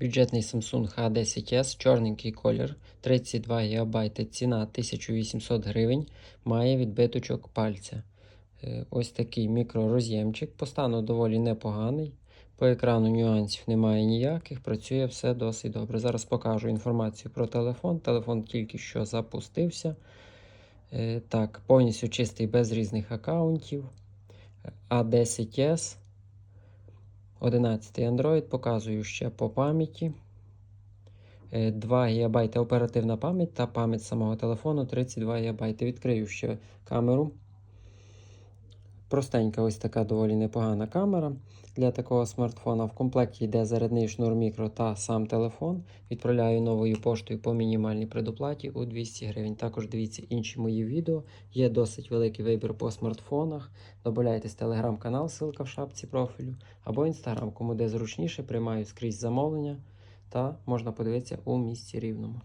Бюджетний Samsung H10s, чорненький колір, 32 ГБ, ціна 1800 гривень, має відбиточок пальця. Е, Ось такий мікророз'ємчик, по стану доволі непоганий. По екрану нюансів немає ніяких, працює все досить добре. Зараз покажу інформацію про телефон. Телефон тільки що запустився. Е, Так, повністю чистий без різних аккаунтів. A10s. 11 Android, показую ще по пам'яті. Е, 2 ГБ оперативна пам'ять та пам'ять самого телефону 32 ГБ. Відкрию ще камеру. Простенька, ось така доволі непогана камера для такого смартфона. В комплекті йде зарядний шнур мікро та сам телефон. Відправляю новою поштою по мінімальній предоплаті у 200 гривень. Також дивіться інші мої відео. Є досить великий вибір по смартфонах. Добавляйтесь телеграм-канал, ссылка в шапці профілю, або інстаграм, кому де зручніше, приймаю скрізь замовлення та можна подивитися у місті рівному.